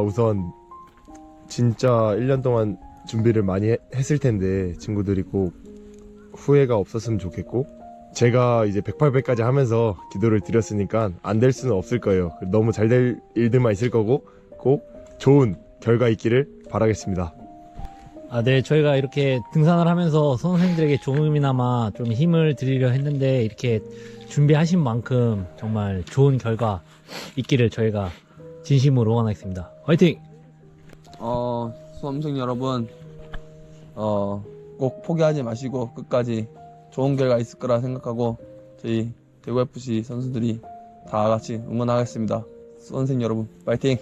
우선 진짜 1년 동안 준비를 많이 해- 했을 텐데 친구들이 꼭 후회가 없었으면 좋겠고 제가 이제 108배까지 하면서 기도를 드렸으니까 안 될 수는 없을 거예요. 너무 잘 될 일들만 있을 거고 꼭 좋은 결과 있기를 바라겠습니다. 아, 네, 저희가 이렇게 등산을 하면서 선생님들에게 조금이나마 좀 힘을 드리려 했는데 이렇게 준비하신 만큼 정말 좋은 결과 있기를 저희가 진심으로 응원하겠습니다. 화이팅! 어, 수험생 여러분, 어, 꼭 포기하지 마시고 끝까지 좋은 결과 있을 거라 생각하고 저희 대구FC 선수들이 다 같이 응원하겠습니다. 수험생 여러분, 파이팅!